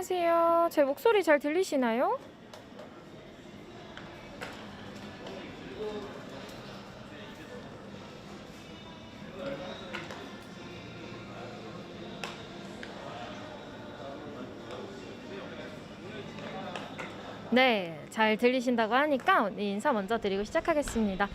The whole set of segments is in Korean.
안녕하세요. 제 목소리 잘 들리시나요? 네, 잘 들리신다고 하니까 인사 먼저 드리고 시작하겠습니다.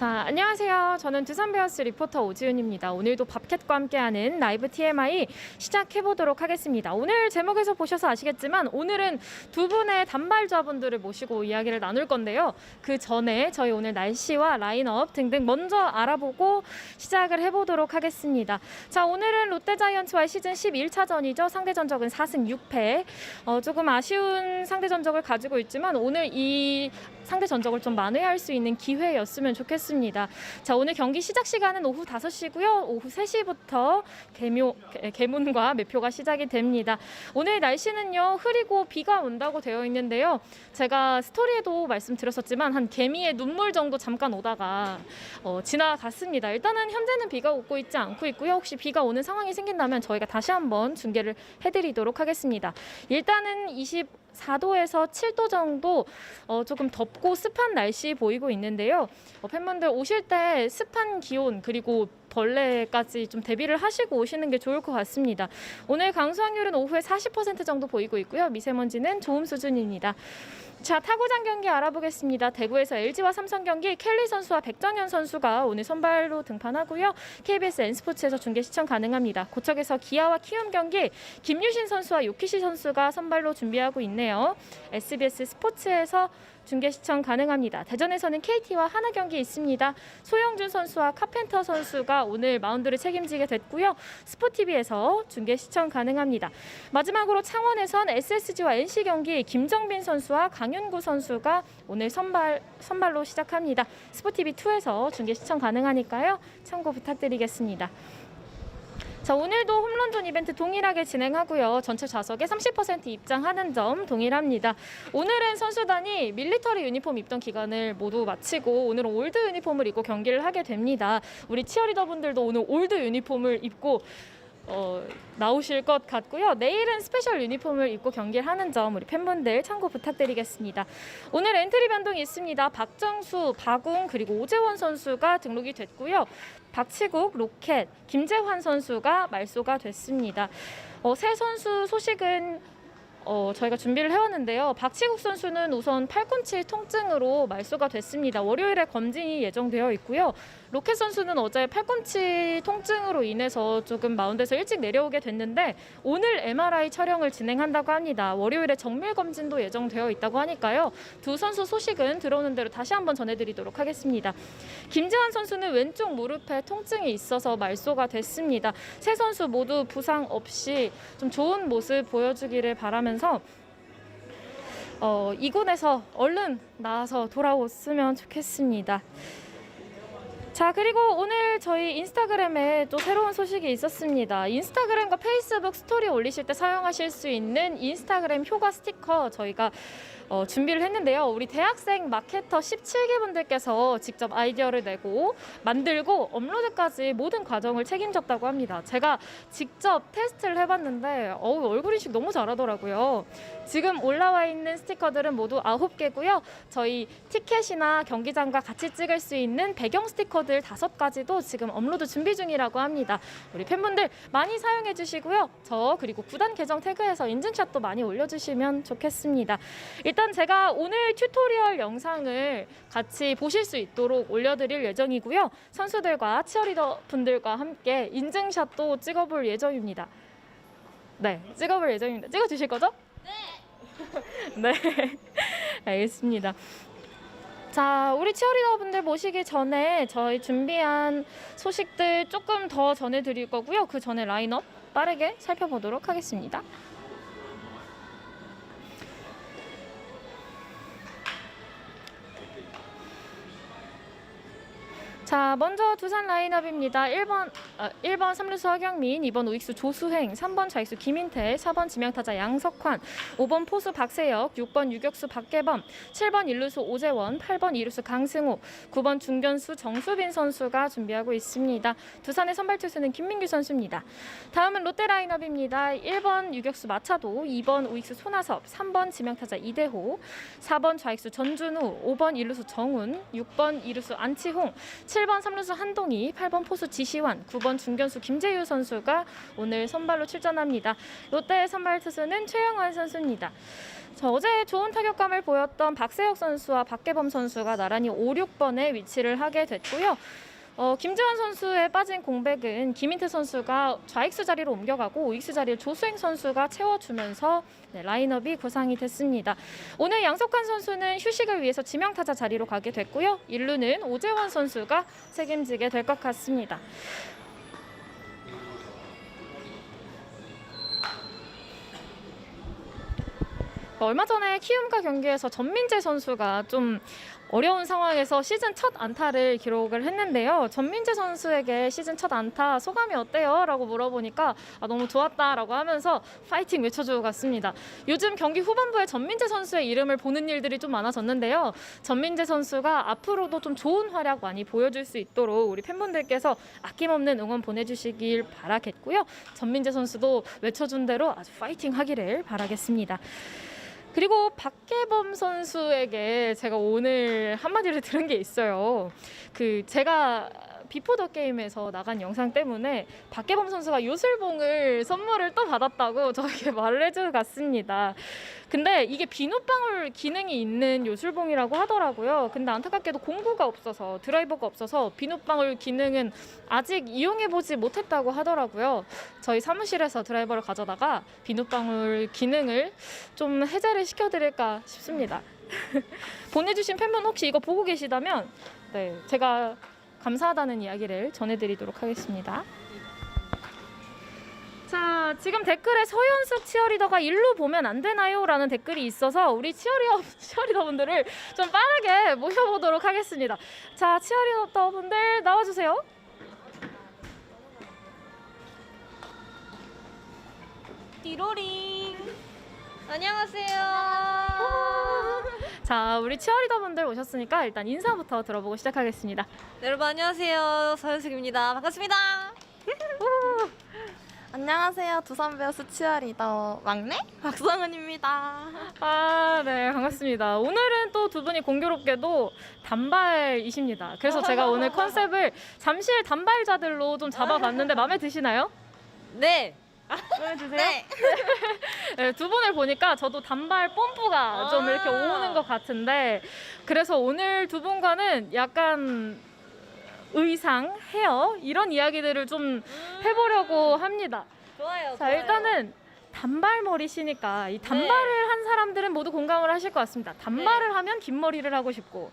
자, 안녕하세요. 저는 두산베어스 리포터 오지은입니다. 오늘도 밥캣과 함께하는 라이브 TMI 시작해보도록 하겠습니다. 오늘 제목에서 보셔서 아시겠지만 오늘은 두 분의 단발자분들을 모시고 이야기를 나눌 건데요. 그 전에 저희 오늘 날씨와 라인업 등등 먼저 알아보고 시작을 해보도록 하겠습니다. 자, 오늘은 롯데자이언츠와의 시즌 11차전이죠. 상대 전적은 4승 6패. 어, 조금 아쉬운 상대 전적을 가지고 있지만 오늘 이 상대 전적을 좀 만회할 수 있는 기회였으면 좋겠습니다. 자, 오늘 경기 시작 시간은 오후 5시고요. 오후 3시부터 개묘, 개- 개문과 매표가 시작이 됩니다. 오늘 날씨는요, 흐리고 비가 온다고 되어 있는데요. 제가 스토리에도 말씀드렸었지만 한 개미의 눈물 정도 잠깐 오다가 어, 지나갔습니다. 일단은 현재는 비가 오고 있지 않고 있고요. 혹시 비가 오는 상황이 생긴다면 저희가 다시 한번 중계를 해드리도록 하겠습니다. 일단은 24도에서 7도 정도 어, 조금 덥고 습한 날씨 보이고 있는데요. 어, 팬분들 오실 때 습한 기온 그리고 벌레까지 좀 대비를 하시고 오시는 게 좋을 것 같습니다. 오늘 강수확률은 오후에 40% 정도 보이고 있고요. 미세먼지는 좋음 수준입니다. 자, 타구장 경기 알아보겠습니다. 대구에서 LG와 삼성 경기 켈리 선수와 백정현 선수가 오늘 선발로 등판하고요. KBS N스포츠에서 중계 시청 가능합니다. 고척에서 기아와 키움 경기 김유신 선수와 요키시 선수가 선발로 준비하고 있네요. SBS 스포츠에서 중계 시청 가능합니다. 대전에서는 KT와 하나 경기 있습니다. 소영준 선수와 카펜터 선수가 오늘 마운드를 책임지게 됐고요. 스포티비에서 중계 시청 가능합니다. 마지막으로 창원에선 SSG와 NC 경기 김정빈 선수와 강윤구 선수가 오늘 선발 선발로 시작합니다. 스포티비 2에서 중계 시청 가능하니까요. 참고 부탁드리겠습니다. 자, 오늘도 홈런존 이벤트 동일하게 진행하고요. 전체 좌석에 30% 입장하는 점 동일합니다. 오늘은 선수단이 밀리터리 유니폼 입던 기간을 모두 마치고 오늘은 올드 유니폼을 입고 경기를 하게 됩니다. 우리 치어리더분들도 오늘 올드 유니폼을 입고 어, 나오실 것 같고요. 내일은 스페셜 유니폼을 입고 경기를 하는 점 우리 팬분들 참고 부탁드리겠습니다. 오늘 엔트리 변동이 있습니다. 박정수, 박웅 그리고 오재원 선수가 등록이 됐고요. 박치국, 로켓, 김재환 선수가 말소가 됐습니다. 어, 새 선수 소식은 어, 저희가 준비를 해왔는데요. 박치국 선수는 우선 팔꿈치 통증으로 말소가 됐습니다. 월요일에 검진이 예정되어 있고요. 로켓 선수는 어제 팔꿈치 통증으로 인해서 조금 마운드에서 일찍 내려오게 됐는데 오늘 MRI 촬영을 진행한다고 합니다. 월요일에 정밀 검진도 예정되어 있다고 하니까요. 두 선수 소식은 들어오는 대로 다시 한번 전해드리도록 하겠습니다. 김재환 선수는 왼쪽 무릎에 통증이 있어서 말소가 됐습니다. 세 선수 모두 부상 없이 좀 좋은 모습 보여주기를 바라면서 어, 이군에서 얼른 나와서 돌아왔으면 좋겠습니다. 자, 그리고 오늘 저희 인스타그램에 또 새로운 소식이 있었습니다. 인스타그램과 페이스북 스토리 올리실 때 사용하실 수 있는 인스타그램 효과 스티커 저희가 어, 준비를 했는데요. 우리 대학생 마케터 17개 분들께서 직접 아이디어를 내고 만들고 업로드까지 모든 과정을 책임졌다고 합니다. 제가 직접 테스트를 해봤는데 어우, 얼굴 인식 너무 잘하더라고요. 지금 올라와 있는 스티커들은 모두 9개고요. 저희 티켓이나 경기장과 같이 찍을 수 있는 배경 스티커들 5가지도 지금 업로드 준비 중이라고 합니다. 우리 팬분들 많이 사용해 주시고요. 저 그리고 구단 계정 태그해서 인증샷도 많이 올려주시면 좋겠습니다. 일단 제가 오늘 튜토리얼 영상을 같이 보실 수 있도록 올려드릴 예정이고요. 선수들과 치어리더 분들과 함께 인증샷도 찍어볼 예정입니다. 네, 찍어볼 예정입니다. 찍어주실 거죠? 네. 네, 알겠습니다. 자, 우리 치어리더 분들 모시기 전에 저희 준비한 소식들 조금 더 전해드릴 거고요. 그 전에 라인업 빠르게 살펴보도록 하겠습니다. 자, 먼저 두산 라인업입니다. 1번 아, 1번 3루수 허경민, 2번 우익수 조수행, 3번 좌익수 김인태, 4번 지명타자 양석환, 5번 포수 박세혁, 6번 유격수 박계범, 7번 1루수 오재원, 8번 2루수 강승호, 9번 중견수 정수빈 선수가 준비하고 있습니다. 두산의 선발 투수는 김민규 선수입니다. 다음은 롯데 라인업입니다. 1번 유격수 마차도, 2번 우익수 손아섭, 3번 지명타자 이대호, 4번 좌익수 전준우, 5번 1루수 정훈, 6번 2루수 안치홍, 7번 3루수 한동희, 8번 포수 지시환, 9번 중견수 김재유 선수가 오늘 선발로 출전합니다. 롯데의 선발 투수는 최영환 선수입니다. 자, 어제 좋은 타격감을 보였던 박세혁 선수와 박계범 선수가 나란히 5, 6번에 위치를 하게 됐고요. 어, 김지환 선수의 빠진 공백은 김인태 선수가 좌익수 자리로 옮겨가고 우익수 자리를 조수행 선수가 채워주면서 네, 라인업이 구상이 됐습니다. 오늘 양석환 선수는 휴식을 위해서 지명타자 자리로 가게 됐고요. 1루는 오재원 선수가 책임지게 될 것 같습니다. 얼마 전에 키움과 경기에서 전민재 선수가 좀 어려운 상황에서 시즌 첫 안타를 기록을 했는데요. 전민재 선수에게 시즌 첫 안타 소감이 어때요? 라고 물어보니까 아, 너무 좋았다라고 하면서 파이팅 외쳐주고 갔습니다. 요즘 경기 후반부에 전민재 선수의 이름을 보는 일들이 좀 많아졌는데요. 전민재 선수가 앞으로도 좀 좋은 활약 많이 보여줄 수 있도록 우리 팬분들께서 아낌없는 응원 보내주시길 바라겠고요. 전민재 선수도 외쳐준 대로 아주 파이팅 하기를 바라겠습니다. 그리고 박계범 선수에게 제가 오늘 한마디를 들은 게 있어요. 그 제가 비포 더 게임에서 나간 영상 때문에 박계범 선수가 요술봉을 선물을 또 받았다고 저에게 말을 해주고 갔습니다. 근데 이게 비눗방울 기능이 있는 요술봉이라고 하더라고요. 근데 안타깝게도 공구가 없어서 드라이버가 없어서 비눗방울 기능은 아직 이용해 보지 못했다고 하더라고요. 저희 사무실에서 드라이버를 가져다가 비눗방울 기능을 좀 해제를 시켜드릴까 싶습니다. 보내주신 팬분 혹시 이거 보고 계시다면 네 제가 감사하다는 이야기를 전해드리도록 하겠습니다. 자, 지금 댓글에 서현숙 치어리더가 일로 보면 안 되나요? 라는 댓글이 있어서 우리 치어리더, 치어리더분들을 좀 빠르게 모셔보도록 하겠습니다. 자, 치어리더분들 나와주세요. 디로링 안녕하세요. 자, 우리 치어리더 분들 오셨으니까 일단 인사부터 들어보고 시작하겠습니다. 네, 여러분 안녕하세요. 서현숙입니다. 반갑습니다. 안녕하세요. 두산 베어스 치어리더 막내 박성은입니다. 아, 네, 반갑습니다. 오늘은 또 두 분이 공교롭게도 단발이십니다. 그래서 제가 오늘 컨셉을 잠실 단발자들로 좀 잡아봤는데 마음에 드시나요? 네. 마음에 드세요? 네, 두 분을 보니까 저도 단발 뽐뿌가 좀 아. 이렇게 오는 것 같은데 그래서 오늘 두 분과는 약간 의상, 헤어 이런 이야기들을 좀 해보려고 합니다. 좋아요. 자 일단은 단발머리시니까 이 단발을 한 사람들은 모두 공감을 하실 것 같습니다. 단발을 하면 긴 머리를 하고 싶고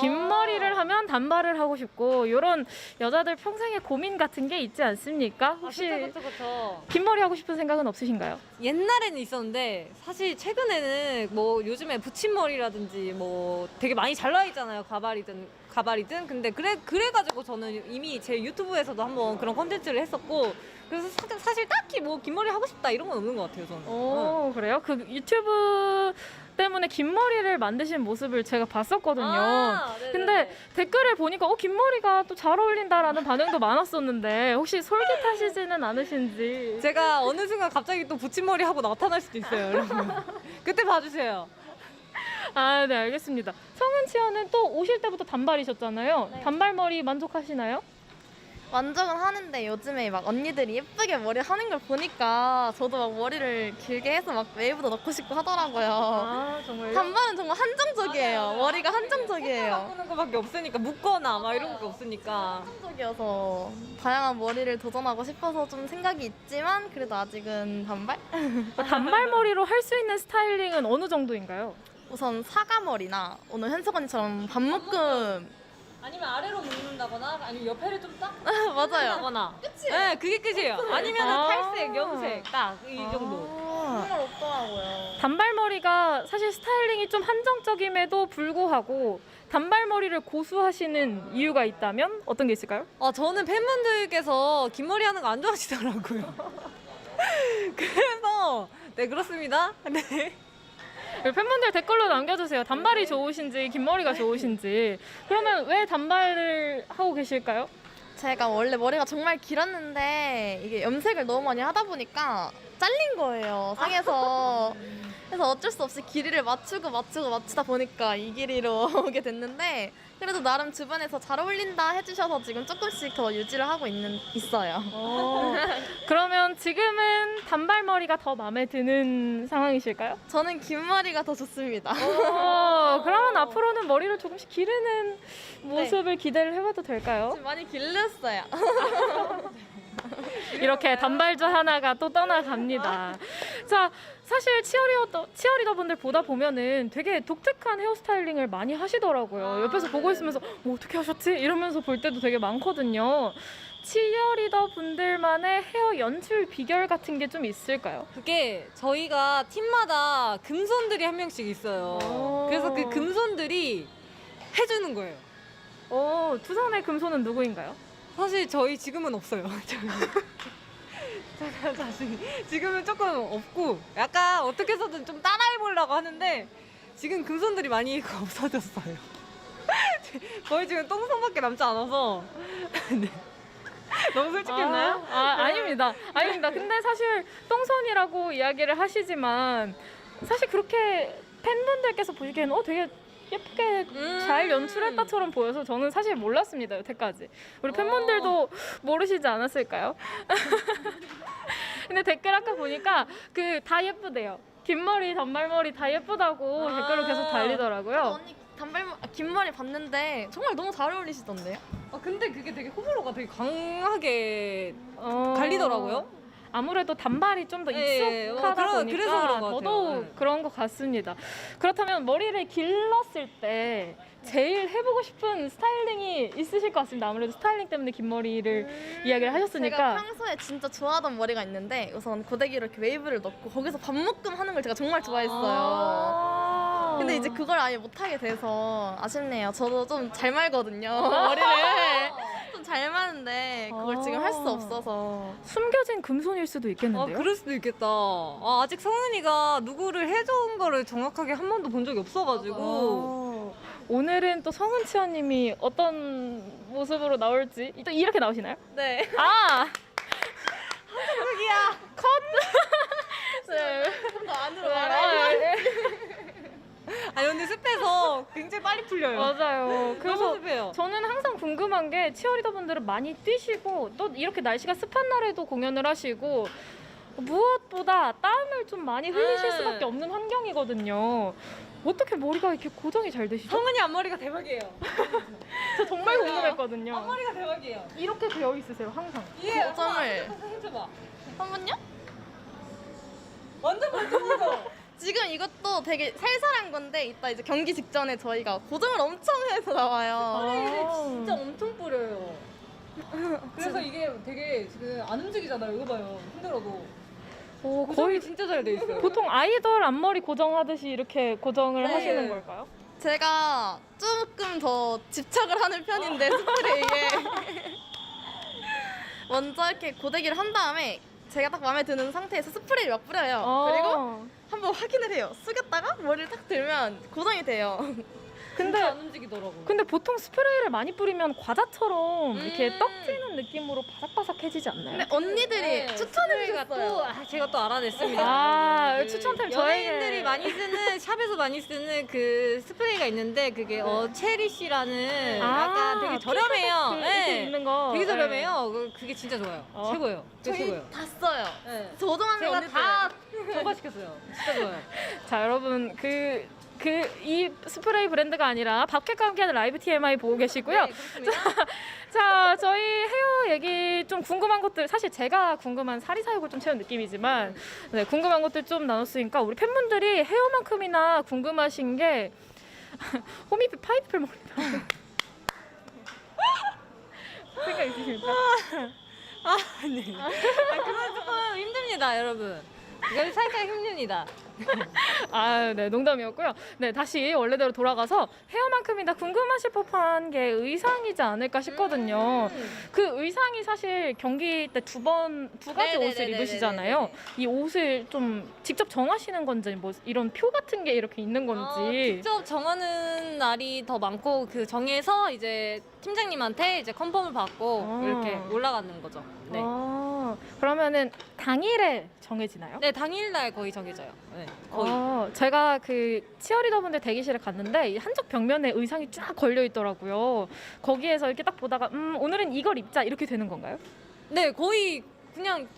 긴 어. 머리를 하면 단발을 하고 싶고 이런 여자들 평생의 고민 같은 게 있지 않습니까? 혹시 혹시 그쵸, 그쵸. 긴 머리 하고 싶은 생각은 없으신가요? 옛날에는 있었는데 사실 최근에는 뭐 요즘에 붙임머리라든지 뭐 되게 많이 잘 나와 있잖아요. 가발이든 가발이든 근데 그래 그래가지고 저는 이미 제 유튜브에서도 한번 그런 컨텐츠를 했었고 그래서 사, 사실 딱히 뭐 긴 머리 하고 싶다 이런 건 없는 것 같아요 저는. 응. 오 그래요? 그 유튜브 때문에 긴 머리를 만드신 모습을 제가 봤었거든요. 아, 네네네. 근데 댓글을 보니까 어, 긴 머리가 또 잘 어울린다라는 반응도 많았었는데 혹시 솔깃하시지는 않으신지? 제가 어느 순간 갑자기 또 붙임머리 하고 나타날 수도 있어요, 여러분. 그때 봐주세요. 아, 네, 알겠습니다. 성은 치어는 또 오실 때부터 단발이셨잖아요. 네. 단발머리 만족하시나요? 만족은 하는데 요즘에 막 언니들이 예쁘게 머리 하는 걸 보니까 저도 막 머리를 길게 해서 막 웨이브도 넣고 싶고 하더라고요. 아, 정말요? 단발은 정말 한정적이에요. 맞아요. 머리가 한정적이에요. 바꾸는 거밖에 없으니까 묶거나 막 이런 게 없으니까. 한정적이어서 다양한 머리를 도전하고 싶어서 좀 생각이 있지만 그래도 아직은 단발? 단발머리로 할 수 있는 스타일링은 어느 정도인가요? 우선 사과머리나 오늘 현석 언니처럼 반묶음 아니면 아래로 묶는다거나 아니면 옆에를 좀 딱. 맞아요. 하거나. 끝이에요. 네, 그게 끝이에요. 아니면 아. 탈색, 염색 딱 이 정도. 정말 없더라고요. 단발머리가 사실 스타일링이 좀 한정적임에도 불구하고 단발머리를 고수하시는 이유가 있다면 어떤 게 있을까요? 아 저는 팬분들께서 긴 머리 하는 거 안 좋아하시더라고요. 그래서 네 그렇습니다. 네. 팬분들 댓글로 남겨주세요. 단발이 좋으신지 긴 머리가 좋으신지. 그러면 왜 단발을 하고 계실까요? 제가 원래 머리가 정말 길었는데 이게 염색을 너무 많이 하다 보니까 잘린 거예요 상해서 그래서 어쩔 수 없이 길이를 맞추고 맞추고 맞추다 보니까 이 길이로 오게 됐는데 그래도 나름 주변에서 잘 어울린다 해주셔서 지금 조금씩 더 유지를 하고 있는 있어요. 그러면 지금은 단발머리가 더 마음에 드는 상황이실까요? 저는 긴 머리가 더 좋습니다. 어, 그러면 앞으로는 머리를 조금씩 기르는 모습을 기대를 해봐도 될까요? 지금 많이 길렀어요. 이렇게 단발주 하나가 또 떠나갑니다. 자, 사실 치어리더, 치어리더 분들 보다 보면은 되게 독특한 헤어스타일링을 많이 하시더라고요. 옆에서 보고 있으면서 뭐 어떻게 하셨지? 이러면서 볼 때도 되게 많거든요. 치어리더 분들만의 헤어 연출 비결 같은 게 좀 있을까요? 그게 저희가 팀마다 금손들이 한 명씩 있어요. 오. 그래서 그 금손들이 해주는 거예요. 어, 두산의 금손은 누구인가요? 사실 저희 지금은 없어요. 제가 자신 지금은 조금 없고 약간 어떻게 해서든 좀 따라해 보려고 하는데 지금 금손들이 많이 없어졌어요. 거의 지금 똥손밖에 남지 않아서 네. 너무 솔직했나요? 아, 아, 아닙니다. 아닙니다. 근데 사실 똥손이라고 이야기를 하시지만 사실 그렇게 팬분들께서 보시기에는 어 되게 예쁘게 음. 잘 연출했다처럼 보여서 저는 사실 몰랐습니다 여태까지 우리 팬분들도 모르시지 않았을까요? 근데 댓글 아까 보니까 그 다 예쁘대요 긴 머리 단발머리 다 예쁘다고 아. 댓글로 계속 달리더라고요 언니 단발 아, 긴 머리 봤는데 정말 너무 잘 어울리시던데요? 아 근데 그게 되게 호불호가 되게 강하게 어, 갈리더라고요. 아무래도 단발이 좀 더 예, 익숙하다 어, 그런- 보니까 그래서 그런 것 같아요. 더더욱 네. 그런 것 같습니다. 그렇다면 머리를 길렀을 때 제일 해보고 싶은 스타일링이 있으실 것 같습니다. 아무래도 스타일링 때문에 긴 머리를 이야기를 하셨으니까. 제가 평소에 진짜 좋아하던 머리가 있는데 우선 고데기로 이렇게 웨이브를 넣고 거기서 밥묶음 하는 걸 제가 정말 좋아했어요. 아. 근데 이제 그걸 아예 못하게 돼서 아쉽네요. 저도 좀 잘 말거든요. 머리를 좀잘 마는데 그걸 지금 할수 아. 없어서 숨겨진 금손일 수도 아 있겠는데요. 그럴 수도 있겠다. 아, 아직 성은이가 누구를 해준 거를 정확하게 한 번도 본 적이 없어가지고. 어, 오늘은 또 성은 치아님이 어떤 모습으로 나올지 또 이렇게 나오시나요? 네. 아 여기야. 컷. 네. 좀 더 안으로 아, 말해. 네. 아니 근데 습해서 굉장히 빨리 풀려요. 맞아요. 너무 그래서 습해요. 저는 항상 궁금한 게 치어리더 분들은 많이 뛰시고 또 이렇게 날씨가 습한 날에도 공연을 하시고 무엇보다 땀을 좀 많이 흘리실 네. 수밖에 없는 환경이거든요. 어떻게 머리가 이렇게 고정이 잘 되시죠? 성은이 앞머리가 대박이에요. 저 정말 그러니까. 궁금했거든요. 앞머리가 대박이에요. 이렇게 되어 있으세요 항상. 예. 고정을. 한번 해줘봐. 한번요? 완전 멀쩡하죠. 지금 이것도 되게 살살한 건데 이따 이제 경기 직전에 저희가 고정을 엄청 해서 나와요. 아. 진짜 엄청 뿌려요. 그래서 이게 되게 지금 안 움직이잖아요. 이거 봐요. 힘들어도. 오, 거의 거의 진짜 잘 돼 있어요. 보통 아이돌 앞머리 고정하듯이 이렇게 고정을 네. 하시는 걸까요? 제가 조금 더 집착을 하는 편인데 스프레이에 먼저 이렇게 고데기를 한 다음에 제가 딱 마음에 드는 상태에서 스프레이를 막 뿌려요. 그리고 어. 한번 확인을 해요. 숙였다가 머리를 딱 들면 고정이 돼요. 근데 근데 안 움직이더라고요. 근데 보통 스프레이를 많이 뿌리면 과자처럼 이렇게 음. 떡지는 느낌으로 바삭바삭해지지 않나요? 근데 언니들이 네, 추천해 스프레이가 또 주셨어요. 아, 제가 또 알아냈습니다. 아, 그 추천템 연예인들이 저에게. 많이 쓰는 샵에서 많이 쓰는 그 스프레이가 있는데 그게 어 체리씨라는 아, 약간 되게 저렴해요. 핑크색 그 네. 있는 거. 되게 네. 저렴해요. 그- 그게 진짜 좋아요. 어. 최고예요. 그게 저희 최고예요. 다 써요. 네. 저도 하는 제가 언니들. 다 저가시켰어요. 진짜 좋아요. 자, 여러분 그 그 이 스프레이 브랜드가 아니라 밥캣과 함께하는 라이브 TMI 보고 계시고요. 네, 그렇습니다. 자, 저희 헤어 얘기 좀 궁금한 것들 사실 제가 궁금한 사리사욕을 좀 채운 느낌이지만 네, 궁금한 것들 좀 나눴으니까 우리 팬분들이 헤어만큼이나 궁금하신 게 호미피 파이프를 머리다. 생각 있으십니까? 아, 네. 아, 그건 조금 힘듭니다, 여러분. 이거 살짝 힘듭니다. 아, 네, 농담이었고요. 네, 다시 원래대로 돌아가서 헤어만큼이나 궁금하실 법한 게 의상이지 않을까 싶거든요. 음. 그 의상이 사실 경기 때 두 번, 두 가지 옷을 네네네네네네. 입으시잖아요. 이 옷을 좀 직접 정하시는 건지, 뭐 이런 표 같은 게 이렇게 있는 어, 건지. 직접 정하는 날이 더 많고 그 정해서 이제 팀장님한테 이제 컨펌을 받고 아. 이렇게 올라가는 거죠. 네. 아, 그러면은 당일에 정해지나요? 네 당일날 거의 정해져요. 네, 거의. 어, 제가 그 치어리더분들 대기실에 갔는데 이 한쪽 벽면에 의상이 쫙 걸려 있더라고요. 거기에서 이렇게 딱 보다가 음 오늘은 이걸 입자 이렇게 되는 건가요? 네 거의 그냥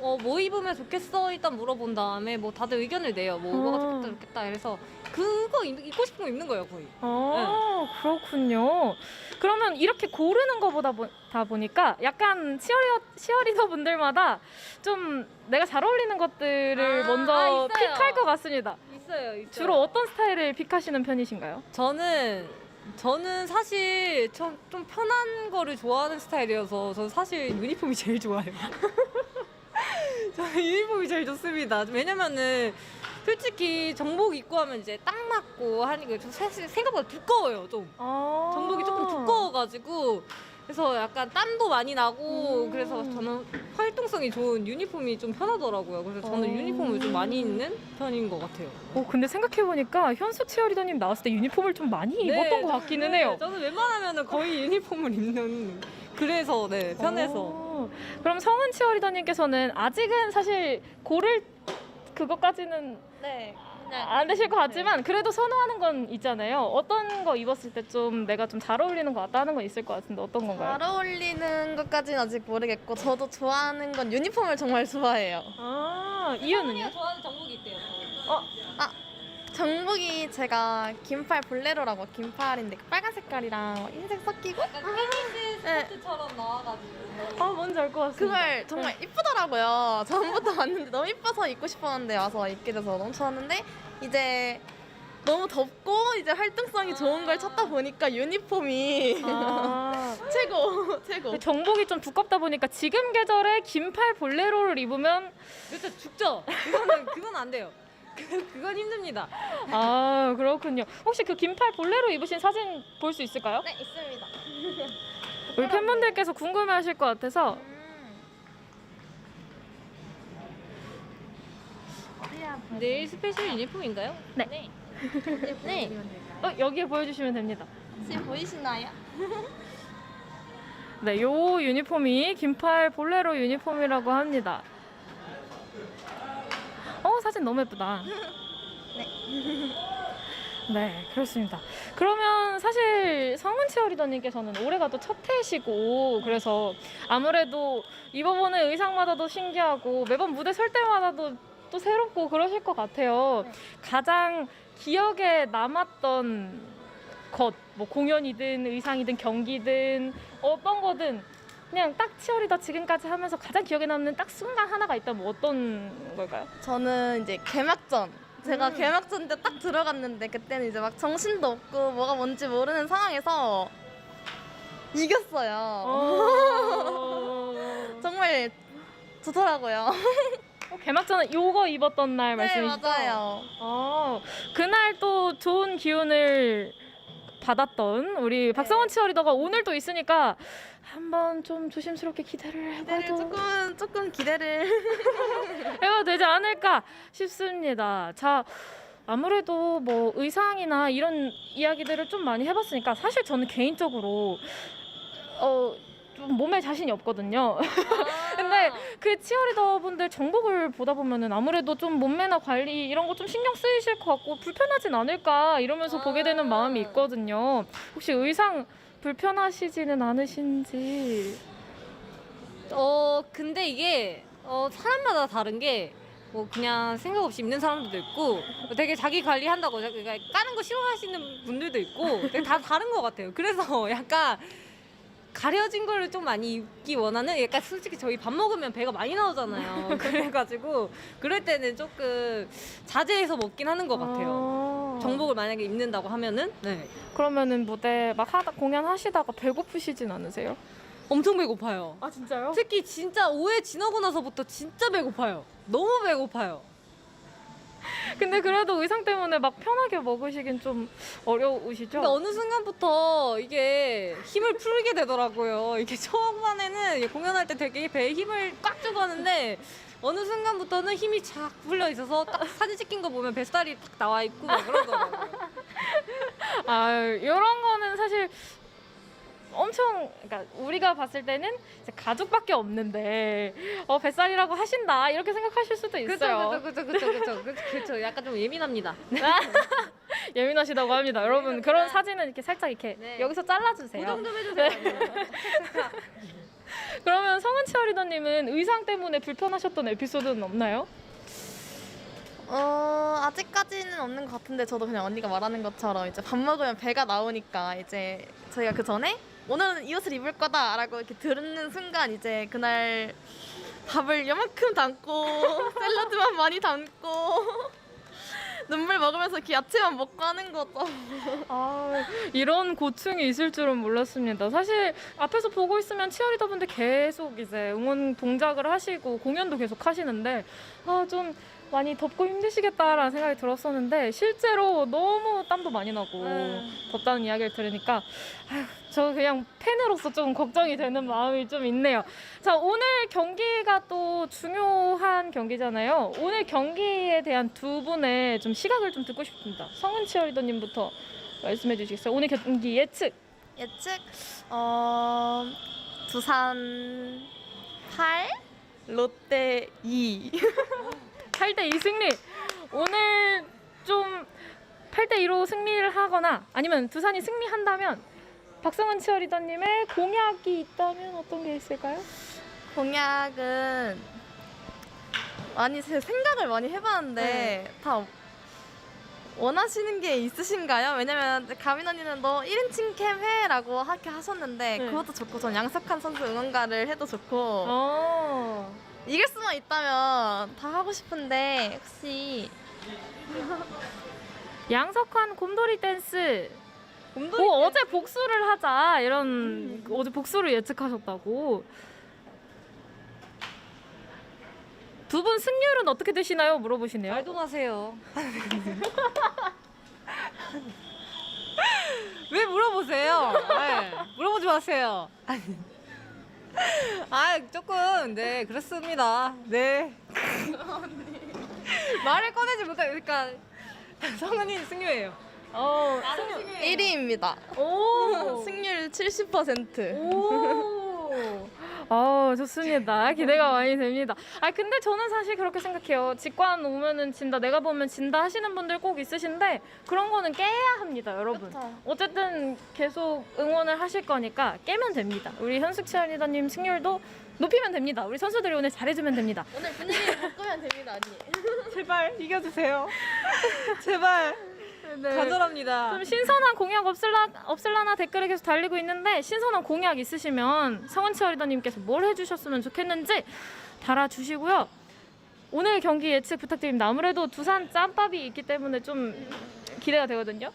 어, 뭐 입으면 좋겠어 일단 물어본 다음에 뭐 다들 의견을 내요. 뭐 뭐가 아. 좋겠다 좋겠다 이래서 그거 입, 입고 싶은 거 입는 거예요 거의. 아 그렇군요. 그러면 이렇게 고르는 거보다 보, 다 보니까 약간 치어리더 치어리더 분들마다 좀 내가 잘 어울리는 것들을 아, 먼저 아, 있어요. 픽할 것 같습니다. 있어요, 있어요. 주로 어떤 스타일을 픽하시는 편이신가요? 저는 저는 사실 좀, 좀 편한 거를 좋아하는 스타일이어서 저는 사실 유니폼이 제일 좋아요. 저는 유니폼이 제일 좋습니다. 왜냐면은 솔직히 정복 입고 하면 이제 딱 맞고 하니까 좀 사실 생각보다 두꺼워요 좀. 아~ 정복이 조금 두꺼워가지고 그래서 약간 땀도 많이 나고 음. 그래서 저는 활동성이 좋은 유니폼이 좀 편하더라고요. 그래서 저는 어. 유니폼을 좀 많이 입는 편인 것 같아요. 어, 근데 생각해보니까 현수 치어리더님 나왔을 때 유니폼을 좀 많이 입었던 것 같기는 네, 해요. 저는 웬만하면 거의 유니폼을 입는 그래서 네 편해서 어, 그럼 성은 치어리더님께서는 아직은 사실 고를 그것까지는 네. 안 되실 것 같지만 그래도 선호하는 건 있잖아요. 어떤 거 입었을 때 좀 내가 좀 잘 어울리는 것 같다 하는 건 있을 것 같은데 어떤 건가요? 잘 어울리는 것까지는 아직 모르겠고 저도 좋아하는 건 유니폼을 정말 좋아해요. 아 이유는요? 좋아하는 정복이 있대요. 정복이 제가 긴팔 볼레로라고 긴팔인데 그 빨간 색깔이랑 흰색 섞이고 약간 테니스 네. 스포츠처럼 나와가지고. 아 뭔지 알 것 같습니다. 그걸 정말 이쁘더라고요. 전부터 봤는데 너무 이뻐서 입고 싶었는데 와서 입게 돼서 너무 좋았는데 이제 너무 덥고 이제 활동성이 좋은 걸 찾다 보니까 유니폼이 아, 최고 최고. 정복이 좀 두껍다 보니까 지금 계절에 긴팔 볼레로를 입으면 그렇죠 죽죠. 그거는 그건 안 돼요. 그 그건 힘듭니다. 아 그렇군요. 혹시 그 긴팔 볼레로 입으신 사진 볼 수 있을까요? 네 있습니다. 우리 팬분들께서 궁금해하실 것 같아서 내일 스페셜 유니폼인가요? 네. 네. 어, 여기에 보여주시면 됩니다. 지금 보이시나요? 네, 요 유니폼이 긴팔 볼레로 유니폼이라고 합니다. 어, 사진 너무 예쁘다. 네, 그렇습니다. 그러면 사실 성은 치어리더님께서는 올해가 또 첫 해시고 그래서 아무래도 입어보는 의상마다도 신기하고 매번 무대 설 때마다도 또 새롭고 그러실 것 같아요. 네. 가장 기억에 남았던 것, 뭐 공연이든 의상이든 경기든 어떤 거든 그냥 딱 치어리더 지금까지 하면서 가장 기억에 남는 딱 순간 하나가 있다면 뭐 어떤 걸까요? 저는 이제 개막전. 제가 음. 개막전 때 딱 들어갔는데 그때는 이제 막 정신도 없고 뭐가 뭔지 모르는 상황에서 이겼어요. 어... 정말 좋더라고요. 개막전은 요거 입었던 날 네 말씀이시죠? 맞아요. 어, 그날 또 좋은 기운을 받았던 우리 박성원 치어리더가 오늘 또 있으니까 한번 좀 조심스럽게 기대를 기대를 해봐도 조금 조금 기대를 해봐도 되지 않을까 싶습니다. 자, 아무래도 뭐 의상이나 이런 이야기들을 좀 많이 해봤으니까 사실 저는 개인적으로 어, 좀 몸에 자신이 없거든요. 근데 그 치어리더 분들 정복을 보다 보면은 아무래도 좀 몸매나 관리 이런 거 좀 신경 쓰이실 것 같고 불편하진 않을까 이러면서 보게 되는 아. 마음이 있거든요. 혹시 의상 불편하시지는 않으신지. 어 근데 이게 어 사람마다 다른 게 뭐 그냥 생각 없이 입는 사람들도 있고 되게 자기 관리한다고 그러니까 까는 거 싫어하시는 분들도 있고 되게 다 다른 것 같아요. 그래서 약간 가려진 거를 좀 많이 입기 원하는 약간 솔직히 저희 밥 먹으면 배가 많이 나오잖아요. 그래가지고 그럴 때는 조금 자제해서 먹긴 하는 것 같아요. 아. 정복을 만약에 입는다고 하면은 네. 그러면은 무대 막 하다 공연 하시다가 배고프시진 않으세요? 엄청 배고파요. 아 진짜요? 특히 진짜 5회 지나고 나서부터 진짜 배고파요. 너무 배고파요. 근데 그래도 의상 때문에 막 편하게 먹으시긴 좀 어려우시죠? 근데 어느 순간부터 이게 힘을 풀게 되더라고요. 이게 초반에는 공연할 때 되게 배에 힘을 꽉 주고 하는데 어느 순간부터는 힘이 쫙 풀려 있어서 딱 사진 찍힌 거 보면 뱃살이 딱 나와 있고 막 그러더라고요. 아, 이런 거는 사실 엄청 그러니까 우리가 봤을 때는 이제 가족밖에 없는데 어 뱃살이라고 하신다 이렇게 생각하실 수도 있어요. 그렇죠, 그렇죠, 그렇죠, 그렇죠, 그렇죠, 그렇죠. 약간 좀 예민합니다. 예민하시다고 합니다. 여러분 그런 사진은 이렇게 살짝 이렇게 네. 여기서 잘라주세요. 고정 좀 해주세요. 그러면 성은 치어리더님은 의상 때문에 불편하셨던 에피소드는 없나요? 어 아직까지는 없는 것 같은데 저도 그냥 언니가 말하는 것처럼 이제 밥 먹으면 배가 나오니까 이제 저희가 그 전에 오늘은 이 옷을 입을 거다라고 이렇게 들은 순간 이제 그날 밥을 요만큼 담고 샐러드만 많이 담고 눈물 먹으면서 그 야채만 먹고 하는 거죠. 아, 이런 고충이 있을 줄은 몰랐습니다. 사실 앞에서 보고 있으면 치어리더분들 계속 이제 응원 동작을 하시고 공연도 계속 하시는데 아, 좀 많이 덥고 힘드시겠다라는 생각이 들었었는데 실제로 너무 땀도 많이 나고 음. 덥다는 이야기를 들으니까 아휴, 저 그냥 팬으로서 좀 걱정이 되는 마음이 좀 있네요. 자, 오늘 경기가 또 중요한 경기잖아요. 오늘 경기에 대한 두 분의 좀 시각을 좀 듣고 싶습니다. 성은 치어리더님부터 말씀해 주시겠어요? 오늘 경기 예측. 예측 어 두산 8 롯데 2 8대 2 승리. 오늘 좀 8대 2로 승리를 하거나 아니면 두산이 승리한다면 박성은 치어리더님의 공약이 있다면 어떤 게 있을까요? 공약은 많이 제 생각을 많이 해봤는데 네. 다 원하시는 게 있으신가요? 왜냐면 가민 언니는 너 1인칭 캠 해라고 하게 하셨는데 네. 그것도 좋고 전 양석환 선수 응원가를 해도 좋고 어. 이길 수만 있다면 다 하고 싶은데 혹시 양석환 곰돌이 댄스. 곰돌이 뭐 어제 복수를 하자 이런 어제 복수를 예측하셨다고. 두 분 승률은 어떻게 되시나요? 물어보시네요. 말도 마세요. 왜 물어보세요? 네, 물어보지 마세요. 아니. 아 조금 네 그렇습니다. 네. 말을 꺼내지 못해 그러니까 성은이 승유예요. 어. 1위입니다. 오. 승률 70%. 오. 아 좋습니다. 기대가 많이 됩니다. 아 근데 저는 사실 그렇게 생각해요. 직관 오면은 진다, 내가 보면 진다 하시는 분들 꼭 있으신데 그런 거는 깨야 합니다, 여러분. 그쵸. 어쨌든 계속 응원을 하실 거니까 깨면 됩니다. 우리 현숙 치어리더님 승률도 높이면 됩니다. 우리 선수들이 오늘 잘해주면 됩니다. 오늘 분위기를 바꾸면 됩니다, 언니. 제발 이겨주세요. 제발 간절합니다. 좀 신선한 공약 없을라, 없을라나 댓글에 계속 달리고 있는데 신선한 공약 있으시면 성원 치어리더님께서 뭘 해주셨으면 좋겠는지 달아주시고요. 오늘 경기 예측 부탁드립니다. 아무래도 두산 짬밥이 있기 때문에 좀 기대가 되거든요.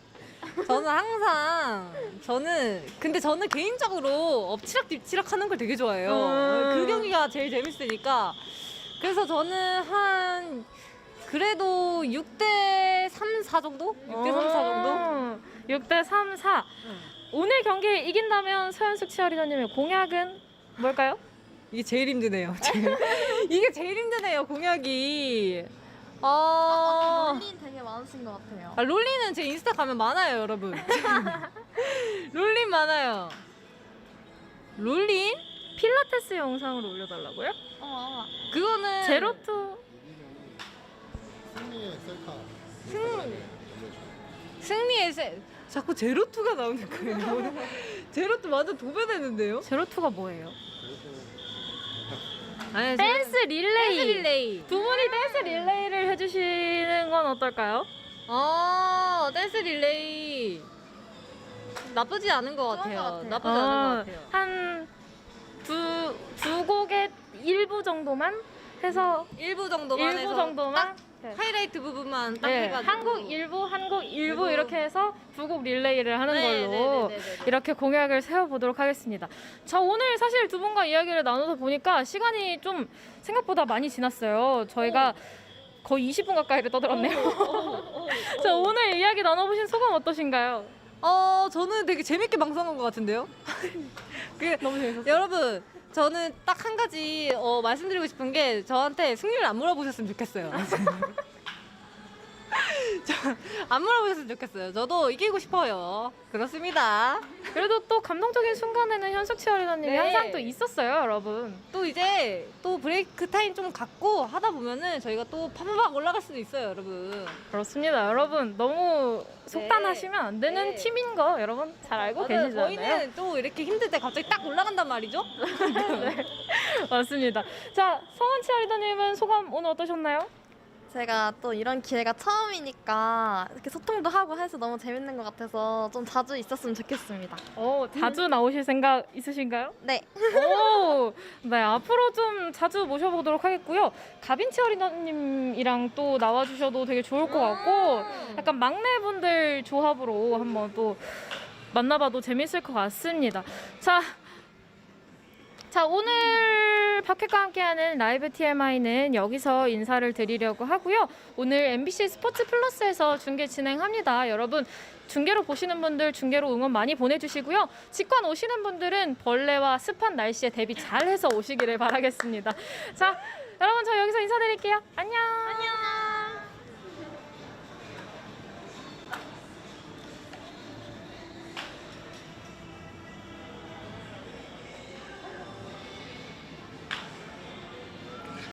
저는 항상 저는 근데 저는 개인적으로 엎치락 뒤치락 하는 걸 되게 좋아해요. 음. 그 경기가 제일 재밌으니까. 그래서 저는 한 그래도 6대 3, 4 정도? 6대 3, 4 정도? 6대 3, 4. 오늘 경기 이긴다면 서현숙 치어리더님의 공약은 뭘까요? 이게 제일 힘드네요. 이게 제일 힘드네요. 공약이. 아, 롤린 되게 많으신 것 같아요. 아, 롤리는 제 인스타 가면 많아요, 여러분. 롤린 많아요. 롤린? 필라테스 영상을 올려달라고요? 어, 그거는 제로투 승리의 셀카 승 승리의 세 자꾸 제로투가 나오는 거예요. 제로투 완전 도배되는데요? 제로투가 뭐예요? 아니, 댄스 릴레이. 댄스 릴레이. 두 분이 댄스 릴레이를 해주시는 건 어떨까요? 어, 댄스 릴레이. 나쁘지 않은 것 같아요. 것 같아요. 나쁘지 않은 것 같아요. 어, 한두 두 곡의 일부 정도만 해서 일부 정도만 일부 해서 정도만 딱 하이라이트 부분만 딱 네, 해가지고 한국 일부 한국 일부 일부. 이렇게 해서 두 곡 릴레이를 하는 네, 걸로 네, 네, 네, 네. 이렇게 공약을 세워보도록 하겠습니다. 자 오늘 사실 두 분과 이야기를 나누다 보니까 시간이 좀 생각보다 많이 지났어요. 저희가 거의 20분 가까이를 떠들었네요. 자, 오늘 이야기 나눠보신 소감 어떠신가요? 어 저는 되게 재밌게 방송한 것 같은데요. 그 너무 재밌었어요. 여러분 저는 딱 한 가지 어, 말씀드리고 싶은 게 저한테 승률 안 물어보셨으면 좋겠어요. 저, 안 물어보셨으면 좋겠어요. 저도 이기고 싶어요. 그렇습니다. 그래도 또 감동적인 순간에는 현숙 치어리더님이 네. 항상 또 있었어요, 여러분. 또 이제 또 브레이크 타임 좀 갖고 하다 보면은 저희가 또 파파박 올라갈 수도 있어요, 여러분. 그렇습니다, 여러분. 너무 속단하시면 안 되는 네. 팀인 거 여러분 잘 알고 맞아요. 계시잖아요. 저희는 또 이렇게 힘들 때 갑자기 딱 올라간단 말이죠. 맞습니다. 자, 성원 치어리더님은 소감 오늘 어떠셨나요? 제가 또 이런 기회가 처음이니까 이렇게 소통도 하고 해서 너무 재밌는 것 같아서 좀 자주 있었으면 좋겠습니다. 어, 자주 나오실 생각 있으신가요? 네. 오, 네 앞으로 좀 자주 모셔보도록 하겠고요. 가빈 치어리더님이랑 또 나와주셔도 되게 좋을 것 같고, 약간 막내분들 조합으로 한번 또 만나봐도 재밌을 것 같습니다. 자, 자 오늘 박혜과 함께하는 라이브 TMI는 여기서 인사를 드리려고 하고요. 오늘 MBC 스포츠 플러스에서 중계 진행합니다. 여러분 중계로 보시는 분들 중계로 응원 많이 보내주시고요. 직관 오시는 분들은 벌레와 습한 날씨에 대비 잘해서 오시기를 바라겠습니다. 자 여러분 저 여기서 인사드릴게요. 안녕. 안녕.